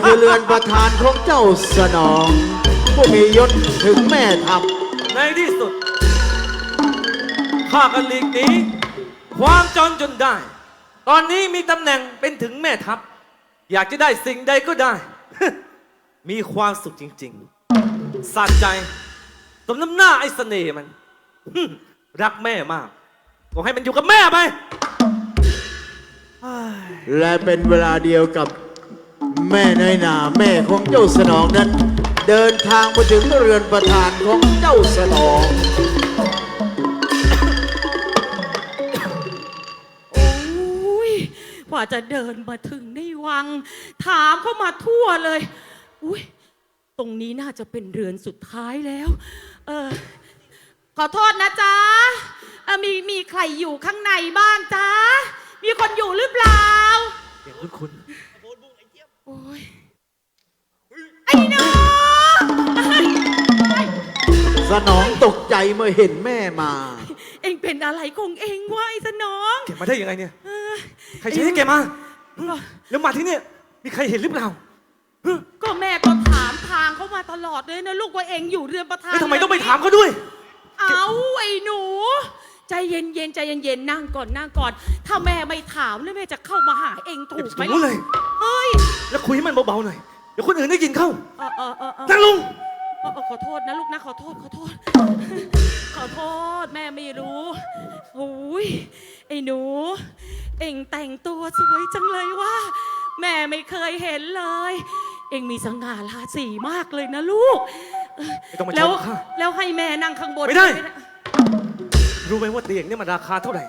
คือเรือนประธานของเจ้าสนอง ผู้มียศถึงแม่ทัพในที่สุดข้ากันหลีกหนีความจนจนได้ ตอนนี้มีตำแหน่งเป็นถึงแม่ทัพ อยากจะได้สิ่งใดก็ได้ มีความสุขจริงๆสะใจสมน้ำหน้าไอ้เสน่ห์มัน รักแม่มาก ก็ให้มันอยู่กับแม่ไปเฮ้ยและเป็นเวลาเดียวกับ แม่น้อยนาแม่ของเจ้าสนองนั้น เดินทางมาถึงเรือนประธานของเจ้าสนองโอ้ยกว่าจะเดินมาถึงในวัง ถามเข้ามาทั่วเลย อุ้ยตรงนี้น่าจะเป็นเรือนสุดท้ายแล้ว เออขอโทษนะจ๊ะเอ่อมีมีใครอยู่ข้างในบ้างจ๊ะมีคนอยู่หรือเปล่าเสียงคุ้นโอ้ ยไอ้หนูสนองตกใจเมื่อเห็นแม่มา เอ็งเป็นอะไรของเอ็งวะไอ้สนองๆแกมาได้ยังไงเนี่ย เออใครใช้ให้แกมา ก็แล้วมาที่เนี่ย มีใครเห็นหรือเปล่าก็แม่ก็ถามทางเขามาตลอดเลยนะลูกว่าเอ็งอยู่เรือนประธานแล้วทำไมต้องไปถามเขาด้วย เอาไอ้หนู ใจเย็นเย็นๆใจเย็นเย็นๆนั่งก่อนนั่งก่อน ถ้าแม่ไม่ถามแล้วแม่จะเข้ามาหาเองถูกไหมรู้เลย เฮ้ยแล้วคุยให้มันเบาๆหน่อย เดี๋ยวคนอื่นได้ยินเข้าเออเออเออเออนั่งลงเออเออขอโทษนะลูกนะขอโทษขอโทษ ขอโทษแม่ไม่รู้โอ้ยไอ้หนู เอ็งแต่งตัวสวยจังเลยว่า แม่ไม่เคยเห็นเลย เอ็งมีสง่าราศีมากเลยนะลูก ไม่ต้องมาชมแล้วข้าแล้วให้แม่นั่งข้างบนไม่ได้ นะ รู้ไหมว่าเตียงเนี่ยมันราคาเท่าไหร่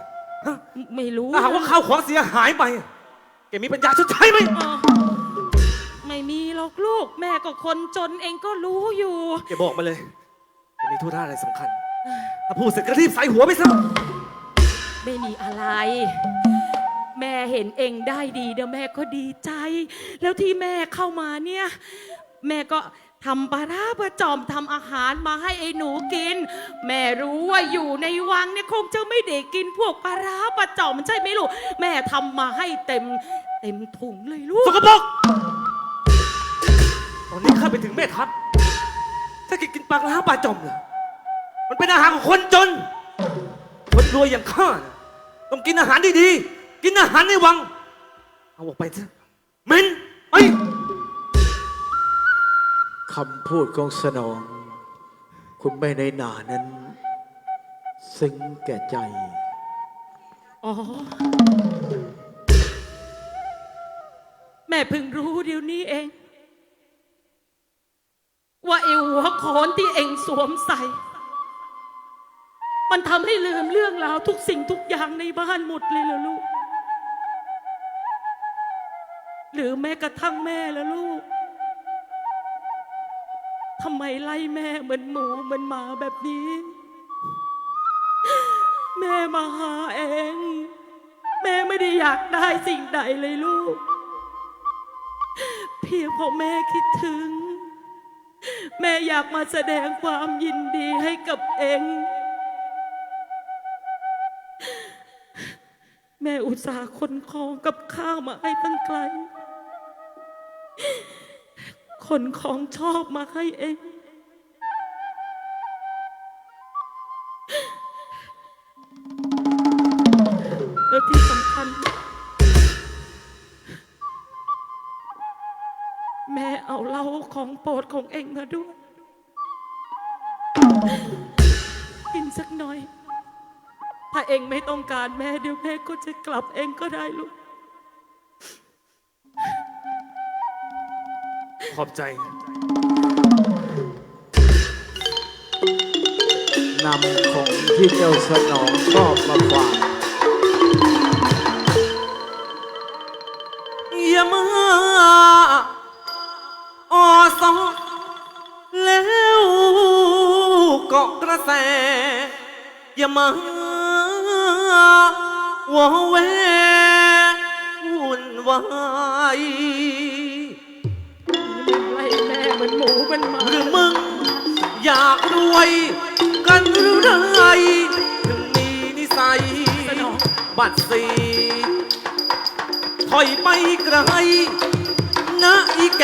ฮะไม่รู้ถ้าหากว่าข้าวของเสียหายไป แกมีปัญญาชดใช้ไหมเออไม่มีหรอกลูก แม่ก็คนจนเองก็รู้อยู่ แกบอกมาเลยแกมีธุระอะไรสำคัญ ถ้าพูดเสร็จก็รีบใส่หัวไปซะ ไม่มีอะไร แม่เห็นเองได้ดีเดี๋ยวแม่ก็ดีใจ แล้วที่แม่เข้ามาเนี่ย แม่ก็ ทำปลาร้าประจอมทำอาหารมาให้ไอ้หนูกิน แม่รู้ว่าอยู่ในวังเนี่ยคงจะไม่ได้กินพวกปลาร้าประจอมใช่ไหมลูกแม่ทำมาให้เต็มเต็มถุงเลยลูก สกกปรกตอนนี้ข้าไปถึงแม่ทัพ ถ้าแกกินปลาล้าปลาจอมเหรอมันเป็นอาหารของคนจน คนรวยอย่างข้าน่ะต้องกินอาหารดีๆ กินอาหารในวัง เอาออกไปเถอะเหม็นไป คำพูดของสนอง คุณแม่ในอยนานั้น ซึ้งแก่ใจ อ๋อ แม่เพิ่งรู้เดี๋ยวนี้เอง ว่าไอ้หัวโขนที่เองสวมใส่ มันทำให้ลืมเรื่องราวทุกสิ่งทุกอย่างในบ้านหมดเลยเหรอลูก หรือแม้กระทั่งแม่และลูก ทำไมไล่แม่เหมือนหมูเหมือนหมาแบบนี้ แม่มาหาเอง แม่ไม่ได้อยากได้สิ่งใดเลยลูก เพียงเพราะแม่คิดถึง แม่อยากมาแสดงความยินดีให้กับเองแม่อุตส่าห์ขนของกับข้าวมาให้ตั้งไกล ขนของชอบมาให้เอง แล้วที่สำคัญ แม่เอาเหล้าของโปรดของเองมาด้วย กินสักหน่อย ถ้าเองไม่ต้องการแม่เดี๋ยวแม่ก็จะกลับเองก็ได้ลูก ขอบใจ นำของที่เจ้าสนองชอบมาฝากอย่ามาออซอแล้วเกาะกระแส อย่ามาวอแววุ่นวาย อนหมูเป็นหมาหรือมึง อยากรวยกันหรือไรถึงมีนิสัยบัตรสีถอยไปไกลนะอีแก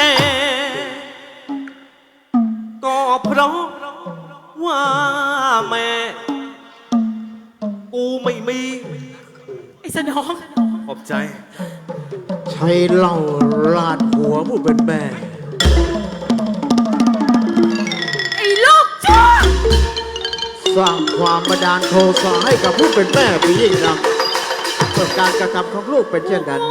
ก็เพราะว่าแม่ กูไม่มี ไอ้สนอง ขอบใจ ใช้เหล่าราดหัวผู้เป็นแม่ ร้างความบันดาลโทสะให้กับผู้เป็นแม่ไปยิ่งนักเมื่อการกระทำของลูกเป็นเช่นนั้น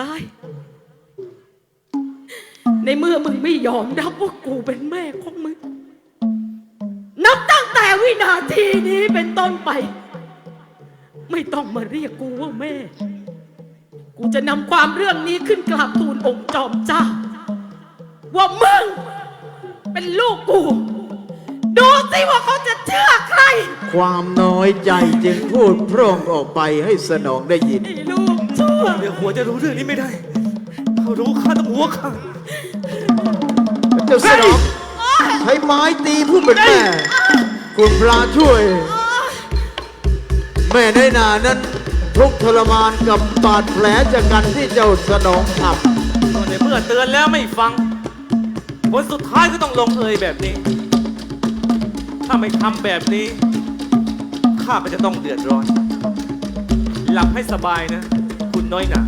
ได้ ในเมื่อมึงไม่ยอมรับว่ากูเป็นแม่ของมึง นับตั้งแต่วินาทีนี้เป็นต้นไป ไม่ต้องมาเรียกกูว่าแม่ กูจะนำความเรื่องนี้ขึ้นกราบทูลองค์จอมเจ้า ว่ามึง เป็นลูกกู ดูสิว่าเขาจะเชื่อใคร ความน้อยใจจึงพูดพร่องออกไปให้สนองได้ยิน ไอ้ลูกชั่วเดี๋ยวหัวจะรู้เรื่องนี้ไม่ได้ เขารู้ข้าต้องหัวขาดเจ้าสนองใช้ไม้ตีผู้เป็นแม่คุณพระช่วย แม่ในอยนานั้นทุกข์ทรมานกับบาดแผลจากกันที่เจ้าสนองทก็ในเมื่อเตือนแล้วไม่ฟังผลสุดท้ายก็ต้องลงเอยแบบนี้ ถ้าไม่ทำแบบนี้ ข้าก็จะต้องเดือดร้อน หลับให้สบายนะ คุณน้อยหนา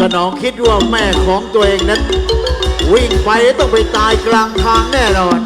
สนองคิดว่าแม่ของตัวเองนั้น วิ่งไปต้องไปตายกลางทางแน่นอน